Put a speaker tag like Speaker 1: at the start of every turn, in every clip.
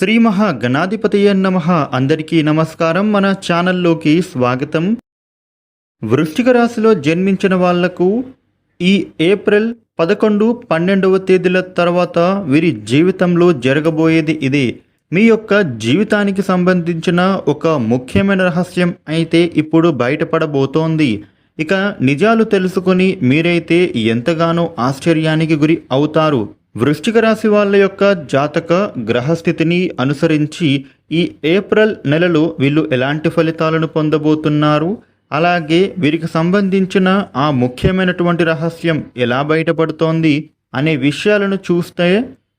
Speaker 1: శ్రీ మహా గణాధిపతయ నమ. అందరికీ నమస్కారం. మన ఛానల్లోకి స్వాగతం. వృశ్చిక రాశిలో జన్మించిన వాళ్ళకు ఈ ఏప్రిల్ పదకొండు పన్నెండవ తేదీల తర్వాత వీరి జీవితంలో జరగబోయేది ఇదే. మీ యొక్క జీవితానికి సంబంధించిన ఒక ముఖ్యమైన రహస్యం అయితే ఇప్పుడు బయటపడబోతోంది. ఇక నిజాలు తెలుసుకొని మీరైతే ఎంతగానో ఆశ్చర్యానికి గురి అవుతారు. వృశ్చిక రాశి వాళ్ళ యొక్క జాతక గ్రహస్థితిని అనుసరించి ఈ ఏప్రిల్ నెలలో వీళ్ళు ఎలాంటి ఫలితాలను పొందబోతున్నారు? అలాగే వీరికి సంబంధించిన ఆ ముఖ్యమైనటువంటి రహస్యం ఎలా బయటపడుతోంది అనే విషయాలను చూస్తే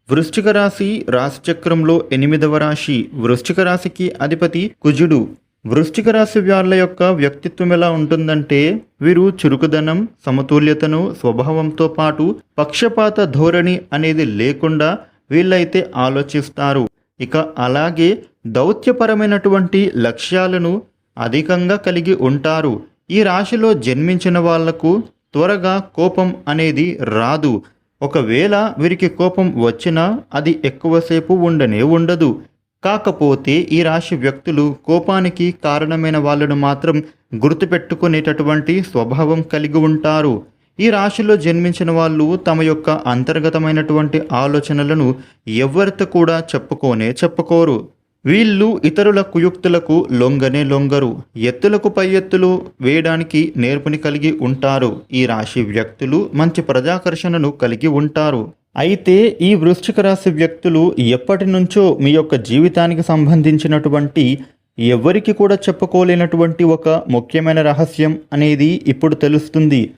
Speaker 1: వృశ్చిక రాశి రాశిచక్రంలో ఎనిమిదవ రాశి వృశ్చిక రాశికి అధిపతి కుజుడు. వృశ్చిక రాశి వాళ్ళ యొక్క వ్యక్తిత్వం ఎలా ఉంటుందంటే వీరు చురుకుదనం సమతుల్యతను స్వభావంతో పాటు పక్షపాత ధోరణి అనేది లేకుండా వీళ్ళైతే ఆలోచిస్తారు. ఇక అలాగే దౌత్యపరమైనటువంటి లక్ష్యాలను అధికంగా కలిగి ఉంటారు. ఈ రాశిలో జన్మించిన వాళ్ళకు త్వరగా కోపం అనేది రాదు. ఒకవేళ వీరికి కోపం వచ్చినా అది ఎక్కువసేపు ఉండనే ఉండదు. కాకపోతే ఈ రాశి వ్యక్తులు కోపానికి కారణమైన వాళ్ళను మాత్రం గుర్తుపెట్టుకునేటటువంటి స్వభావం కలిగి ఉంటారు. ఈ రాశిలో జన్మించిన వాళ్ళు తమ యొక్క అంతర్గతమైనటువంటి ఆలోచనలను ఎవరితో కూడా చెప్పుకోనే చెప్పుకోరు. వీళ్ళు ఇతరుల కుయుక్తులకు లొంగనే లొంగరు. ఎత్తులకు పై ఎత్తులు వేయడానికి నేర్పుని కలిగి ఉంటారు. ఈ రాశి వ్యక్తులు మంచి ప్రజాకర్షణను కలిగి ఉంటారు. అయితే ఈ వృశ్చిక రాశి వ్యక్తులు ఎప్పటి నుంచో మీ యొక్క జీవితానికి సంబంధించినటువంటి ఎవరికి కూడా చెప్పుకోలేనటువంటి ఒక ముఖ్యమైన రహస్యం అనేది ఇప్పుడు తెలుస్తుంది.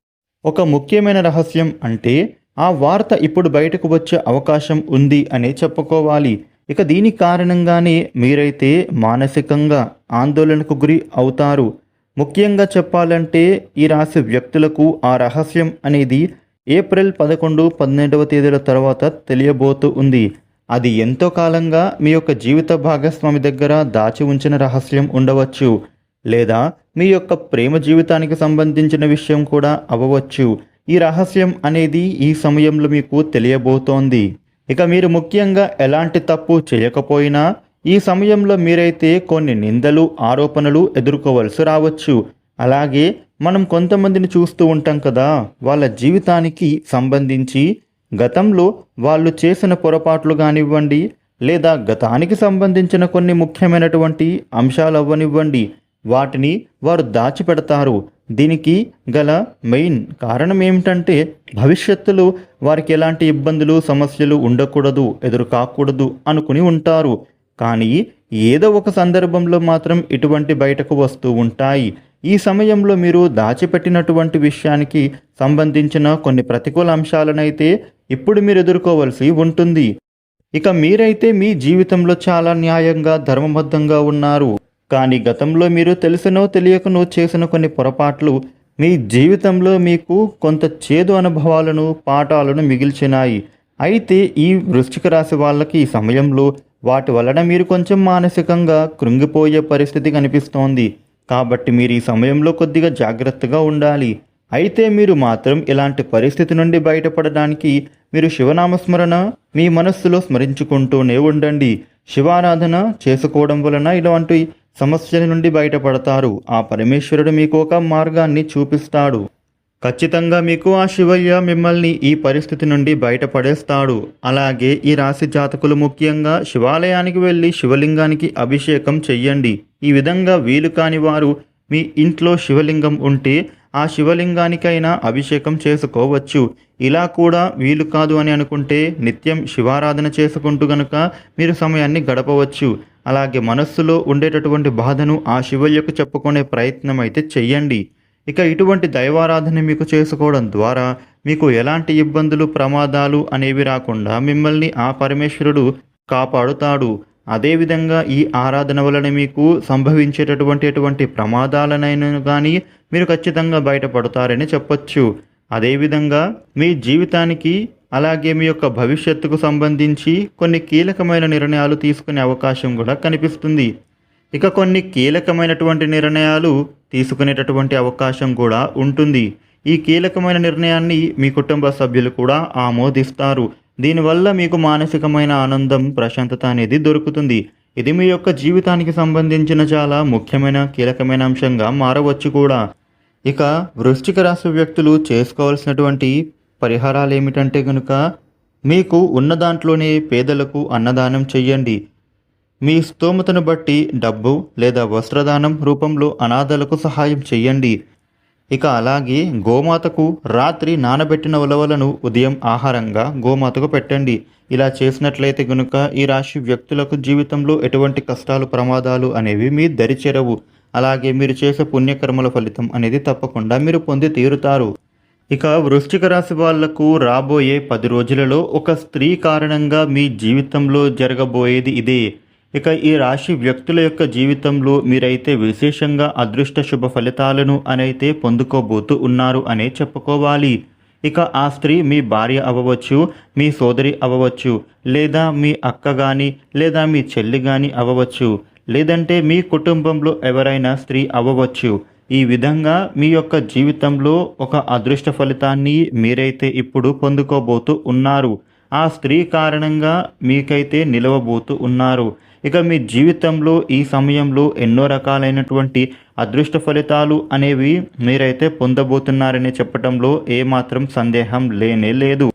Speaker 1: ఒక ముఖ్యమైన రహస్యం అంటే ఆ వార్త ఇప్పుడు బయటకు వచ్చే అవకాశం ఉంది అనే చెప్పుకోవాలి. ఇక దీని కారణంగానే మీరైతే మానసికంగా ఆందోళనకు గురి అవుతారు. ముఖ్యంగా చెప్పాలంటే ఈ రాశి వ్యక్తులకు ఆ రహస్యం అనేది ఏప్రిల్ పదకొండు పన్నెండవ తేదీల తర్వాత తెలియబోతూ ఉంది. అది ఎంతో కాలంగా మీ యొక్క జీవిత భాగస్వామి దగ్గర దాచి ఉంచిన రహస్యం ఉండవచ్చు. లేదా మీ యొక్క ప్రేమ జీవితానికి సంబంధించిన విషయం కూడా అవ్వవచ్చు. ఈ రహస్యం అనేది ఈ సమయంలో మీకు తెలియబోతోంది. ఇక మీరు ముఖ్యంగా ఎలాంటి తప్పు చేయకపోయినా ఈ సమయంలో మీరైతే కొన్ని నిందలు ఆరోపణలు ఎదుర్కోవలసి రావచ్చు. అలాగే మనం కొంతమందిని చూస్తూ ఉంటాం కదా వాళ్ళ జీవితానికి సంబంధించి గతంలో వాళ్ళు చేసిన పొరపాట్లు కానివ్వండి లేదా గతానికి సంబంధించిన కొన్ని ముఖ్యమైనటువంటి అంశాలు అవ్వనివ్వండి వాటిని వారు దాచిపెడతారు. దీనికి గల మెయిన్ కారణం ఏమిటంటే భవిష్యత్తులో వారికి ఎలాంటి ఇబ్బందులు సమస్యలు ఉండకూడదు ఎదురు కాకూడదు అనుకుని ఉంటారు. కానీ ఏదో ఒక సందర్భంలో మాత్రం ఇటువంటి బయటకు వస్తూ ఉంటాయి. ఈ సమయంలో మీరు దాచిపెట్టినటువంటి విషయానికి సంబంధించిన కొన్ని ప్రతికూల అంశాలనైతే ఇప్పుడు మీరు ఎదుర్కోవలసి ఉంటుంది. ఇక మీరైతే మీ జీవితంలో చాలా న్యాయంగా ధర్మబద్ధంగా ఉన్నారు. కానీ గతంలో మీరు తెలిసినో తెలియకనో చేసిన కొన్ని పొరపాట్లు మీ జీవితంలో మీకు కొంత చేదు అనుభవాలను పాఠాలను మిగిల్చినాయి. అయితే ఈ వృశ్చిక రాశి వాళ్ళకి ఈ సమయంలో వాటి వలన మీరు కొంచెం మానసికంగా కృంగిపోయే పరిస్థితి కనిపిస్తోంది. కాబట్టి మీరు ఈ సమయంలో కొద్దిగా జాగ్రత్తగా ఉండాలి. అయితే మీరు మాత్రం ఇలాంటి పరిస్థితి నుండి బయటపడడానికి మీరు శివనామస్మరణ మీ మనస్సులో స్మరించుకుంటూనే ఉండండి. శివారాధన చేసుకోవడం వలన ఇలాంటి సమస్యల నుండి బయటపడతారు. ఆ పరమేశ్వరుడు మీకు ఒక మార్గాన్ని చూపిస్తాడు. ఖచ్చితంగా మీకు ఆ శివయ్య మిమ్మల్ని ఈ పరిస్థితి నుండి బయటపడేస్తాడు. అలాగే ఈ రాశి జాతకులు ముఖ్యంగా శివాలయానికి వెళ్ళి శివలింగానికి అభిషేకం చెయ్యండి. ఈ విధంగా వీలు కాని వారు మీ ఇంట్లో శివలింగం ఉంటే ఆ శివలింగానికైనా అభిషేకం చేసుకోవచ్చు. ఇలా కూడా వీలు కాదు అని అనుకుంటే నిత్యం శివారాధన చేసుకుంటూ గనుక మీరు సమయాన్ని గడపవచ్చు. అలాగే మనస్సులో ఉండేటటువంటి బాధను ఆ శివయ్యకు చెప్పుకునే ప్రయత్నం అయితే చెయ్యండి. ఇక ఇటువంటి దైవారాధన మీకు చేసుకోవడం ద్వారా మీకు ఎలాంటి ఇబ్బందులు ప్రమాదాలు అనేవి రాకుండా మిమ్మల్ని ఆ పరమేశ్వరుడు కాపాడుతాడు. అదేవిధంగా ఈ ఆరాధన వలన మీకు సంభవించేటటువంటి ఎటువంటి ప్రమాదాలనైనా కానీ మీరు ఖచ్చితంగా బయటపడతారని చెప్పొచ్చు. అదేవిధంగా మీ జీవితానికి అలాగే మీ యొక్క భవిష్యత్తుకు సంబంధించి కొన్ని కీలకమైన నిర్ణయాలు తీసుకునే అవకాశం కూడా కనిపిస్తుంది. ఇక కొన్ని కీలకమైనటువంటి నిర్ణయాలు తీసుకునేటటువంటి అవకాశం కూడా ఉంటుంది. ఈ కీలకమైన నిర్ణయాన్ని మీ కుటుంబ సభ్యులు కూడా ఆమోదిస్తారు. దీనివల్ల మీకు మానసికమైన ఆనందం ప్రశాంతత అనేది దొరుకుతుంది. ఇది మీ యొక్క జీవితానికి సంబంధించిన చాలా ముఖ్యమైన కీలకమైన అంశంగా మారవచ్చు కూడా. ఇక వృశ్చిక రాశి వ్యక్తులు చేసుకోవాల్సినటువంటి పరిహారాలు ఏమిటంటే కనుక మీకు ఉన్న దాంట్లోనే పేదలకు అన్నదానం చెయ్యండి. మీ స్తోమతను బట్టి డబ్బు లేదా వస్త్రదానం రూపంలో అనాథలకు సహాయం చెయ్యండి. ఇక అలాగే గోమాతకు రాత్రి నానబెట్టిన ఉలవలను ఉదయం ఆహారంగా గోమాతకు పెట్టండి. ఇలా చేసినట్లయితే గనుక ఈ రాశి వ్యక్తులకు జీవితంలో ఎటువంటి కష్టాలు ప్రమాదాలు అనేవి మీ దరిచేరవు. అలాగే మీరు చేసే పుణ్యకర్మల ఫలితం అనేది తప్పకుండా మీరు పొంది తీరుతారు. ఇక వృశ్చిక రాశి వాళ్ళకు రాబోయే పది రోజులలో ఒక స్త్రీ కారణంగా మీ జీవితంలో జరగబోయేది ఇదే. ఇక ఈ రాశి వ్యక్తుల యొక్క జీవితంలో మీరైతే విశేషంగా అదృష్ట శుభ ఫలితాలను అనైతే పొందుకోబోతూ ఉన్నారు అనే చెప్పుకోవాలి. ఇక ఆ స్త్రీ మీ భార్య అవ్వవచ్చు మీ సోదరి అవ్వవచ్చు లేదా మీ అక్క కానీ లేదా మీ చెల్లి కానీ అవ్వవచ్చు లేదంటే మీ కుటుంబంలో ఎవరైనా స్త్రీ అవ్వవచ్చు ఈ విధంగా మీ యొక్క జీవితంలో ఒక అదృష్ట ఫలితాన్ని మీరైతే ఇప్పుడు పొందుకోబోతూ ఉన్నారు. ఆ స్త్రీ కారణంగా మీకైతే నిలవబోతూ ఉన్నారు. ఇక మీ జీవితంలో ఈ సమయంలో ఎన్నో రకాలైనటువంటి అదృష్ట ఫలితాలు అనేవి మీరైతే పొందబోతున్నారని చెప్పడంలో ఏమాత్రం సందేహం లేనే లేదు.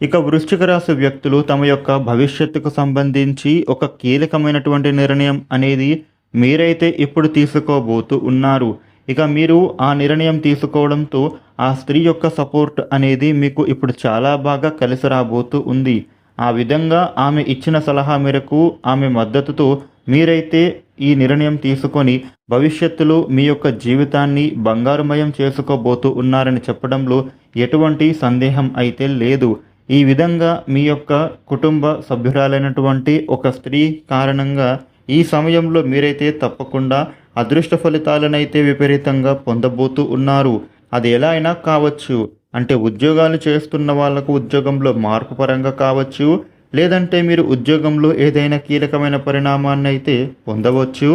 Speaker 1: ఇక వృశ్చిక రాశి వ్యక్తులు తమ యొక్క భవిష్యత్తుకు సంబంధించి ఒక కీలకమైనటువంటి నిర్ణయం అనేది మీరైతే ఇప్పుడు తీసుకోబోతూ ఉన్నారు. ఇక మీరు ఆ నిర్ణయం తీసుకోవడంతో ఆ స్త్రీ యొక్క సపోర్ట్ అనేది మీకు ఇప్పుడు చాలా బాగా కలిసి రాబోతూ ఉంది. ఆ విధంగా ఆమె ఇచ్చిన సలహా మేరకు ఆమె మద్దతుతో మీరైతే ఈ నిర్ణయం తీసుకొని భవిష్యత్తులో మీ యొక్క జీవితాన్ని బంగారుమయం చేసుకోబోతూ ఉన్నారని చెప్పడంలో ఎటువంటి సందేహం అయితే లేదు. ఈ విధంగా మీ యొక్క కుటుంబ సభ్యురాలైనటువంటి ఒక స్త్రీ కారణంగా ఈ సమయంలో మీరైతే తప్పకుండా అదృష్ట ఫలితాలనైతే విపరీతంగా పొందబోతూ ఉన్నారు. అది ఎలా అయినా కావచ్చు. అంటే ఉద్యోగాలు చేస్తున్న వాళ్ళకు ఉద్యోగంలో మార్పు పరంగా కావచ్చు. లేదంటే మీరు ఉద్యోగంలో ఏదైనా కీలకమైన పరిణామాన్ని అయితే పొందవచ్చు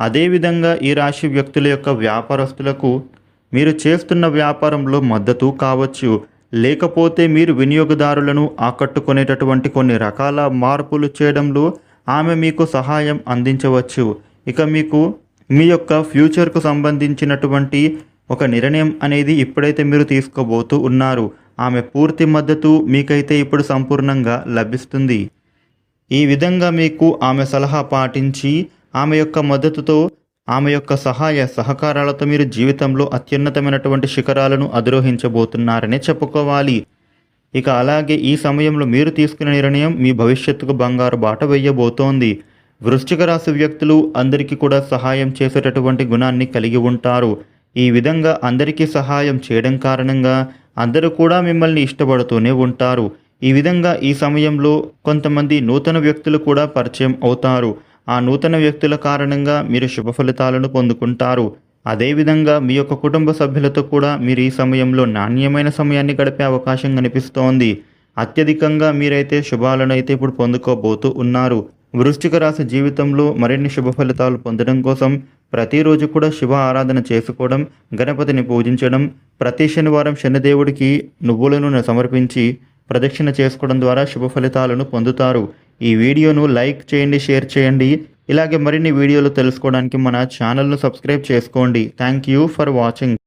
Speaker 1: అదేవిధంగా ఈ రాశి వ్యక్తుల యొక్క వ్యాపారస్తులకు మీరు చేస్తున్న వ్యాపారంలో మద్దతు కావచ్చు. లేకపోతే మీరు వినియోగదారులను ఆకట్టుకునేటటువంటి కొన్ని రకాల మార్పులు చేయడంలో ఆమె మీకు సహాయం అందించవచ్చు. ఇక మీకు మీ యొక్క ఫ్యూచర్కు సంబంధించినటువంటి ఒక నిర్ణయం అనేది ఇప్పుడైతే మీరు తీసుకోబోతూ ఉన్నారు. ఆమె పూర్తి మద్దతు మీకైతే ఇప్పుడు సంపూర్ణంగా లభిస్తుంది. ఈ విధంగా మీకు ఆమె సలహా పాటించి ఆమె యొక్క మద్దతుతో ఆమె యొక్క సహాయ సహకారాలతో మీరు జీవితంలో అత్యున్నతమైనటువంటి శిఖరాలను అధిరోహించబోతున్నారని చెప్పుకోవాలి. ఇక అలాగే ఈ సమయంలో మీరు తీసుకునే నిర్ణయం మీ భవిష్యత్తుకు బంగారు బాట వేయబోతోంది. వృశ్చిక రాశి వ్యక్తులు అందరికీ కూడా సహాయం చేసేటటువంటి గుణాన్ని కలిగి ఉంటారు. ఈ విధంగా అందరికీ సహాయం చేయడం కారణంగా అందరూ కూడా మిమ్మల్ని ఇష్టపడుతూనే ఉంటారు. ఈ విధంగా ఈ సమయంలో కొంతమంది నూతన వ్యక్తులు కూడా పరిచయం అవుతారు. ఆ నూతన వ్యక్తుల కారణంగా మీరు శుభ ఫలితాలను పొందుకుంటారు. అదేవిధంగా మీ యొక్క కుటుంబ సభ్యులతో కూడా మీరు ఈ సమయంలో నాణ్యమైన సమయాన్ని గడిపే అవకాశం కనిపిస్తోంది. అత్యధికంగా మీరైతే శుభాలను అయితే ఇప్పుడు పొందుకోబోతూ ఉన్నారు. వృశ్చిక రాశి జీవితంలో మరిన్ని శుభ ఫలితాలు పొందడం కోసం ప్రతిరోజు కూడా శివ ఆరాధన చేసుకోవడం గణపతిని పూజించడం ప్రతి శనివారం శనిదేవుడికి నువ్వుల నూనె సమర్పించి ప్రదక్షిణ చేసుకోవడం ద్వారా శుభ ఫలితాలను పొందుతారు. ఈ వీడియోను లైక్ చేయండి షేర్ చేయండి. ఇలాగే మరిన్ని వీడియోలు తెలుసుకోవడానికి మన ఛానల్ను సబ్స్క్రైబ్ చేసుకోండి. Thank you for watching.